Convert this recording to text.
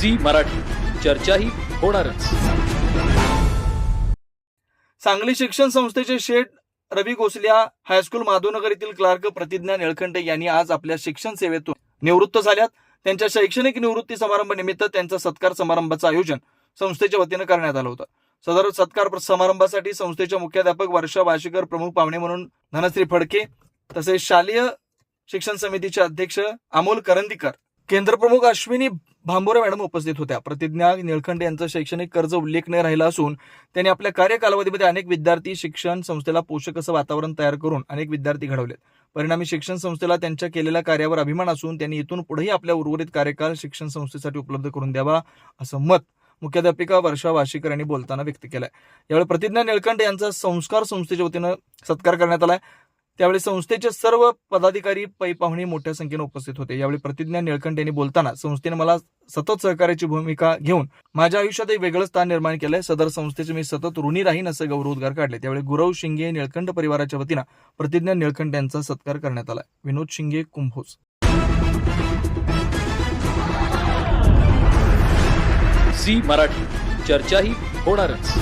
Zee Marathi. चर्चाही होणारच. सांगली शिक्षण संस्थेचे शेठ रवी गोसल्या हायस्कूल माधवनगर येथील क्लार्क प्रतिज्ञा निळखंडे यांनी आज आपल्या शिक्षण सेवेतून निवृत्त झाल्यात. त्यांच्या शैक्षणिक निवृत्ती समारंभानिमित्त त्यांचा सत्कार समारंभाचं आयोजन संस्थेच्या वतीनं करण्यात आलं होतं. सदर सत्कार समारंभासाठी संस्थेच्या मुख्याध्यापक वर्षा वाशीकर प्रमुख पाहुणे म्हणून धनश्री फडके तसेच शालेय शिक्षण समितीचे अध्यक्ष अमोल करंदीकर केंद्रप्रमुख अश्विनी भांबोरे मॅडम उपस्थित होत्या. प्रतिज्ञा निळखंडे यांचं शैक्षणिक कर्ज उल्लेखनीय राहिला असून त्यांनी आपल्या कार्यकालावधीमध्ये अनेक विद्यार्थी शिक्षण संस्थेला पोषक असं वातावरण तयार करून अनेक विद्यार्थी घडवलेत. परिणामी शिक्षण संस्थेला त्यांच्या केलेल्या कार्यावर अभिमान असून त्यांनी इथून पुढेही आपल्या उर्वरित कार्यकाल शिक्षण संस्थेसाठी उपलब्ध करून द्यावा असं मत मुख्याध्यापिका वर्षा वाशीकर यांनी बोलताना व्यक्त केलंय. यावेळी प्रतिज्ञा निळकंठ यांचा संस्कार संस्थेच्या वतीनं सत्कार करण्यात आलाय. त्यावेळी संस्थेचे सर्व पदाधिकारी पै पाहुणे मोठ्या संख्येने उपस्थित होते. यावेळी प्रतिज्ञा निळकंठ यांनी बोलताना संस्थेने मला सतत सहकार्याची भूमिका घेऊन माझ्या आयुष्यात एक वेगळं स्थान निर्माण केलंय. सदर संस्थेचे मी सतत ऋणी राहीन असं गौरवोद्गार काढले. त्यावेळी गुरव शिंगे निळकंठ परिवाराच्या वतीनं प्रतिज्ञा निळकंठ यांचा सत्कार करण्यात आला. विनोद शिंगे कुंभोज. झी मराठी. चर्चाही होणारच.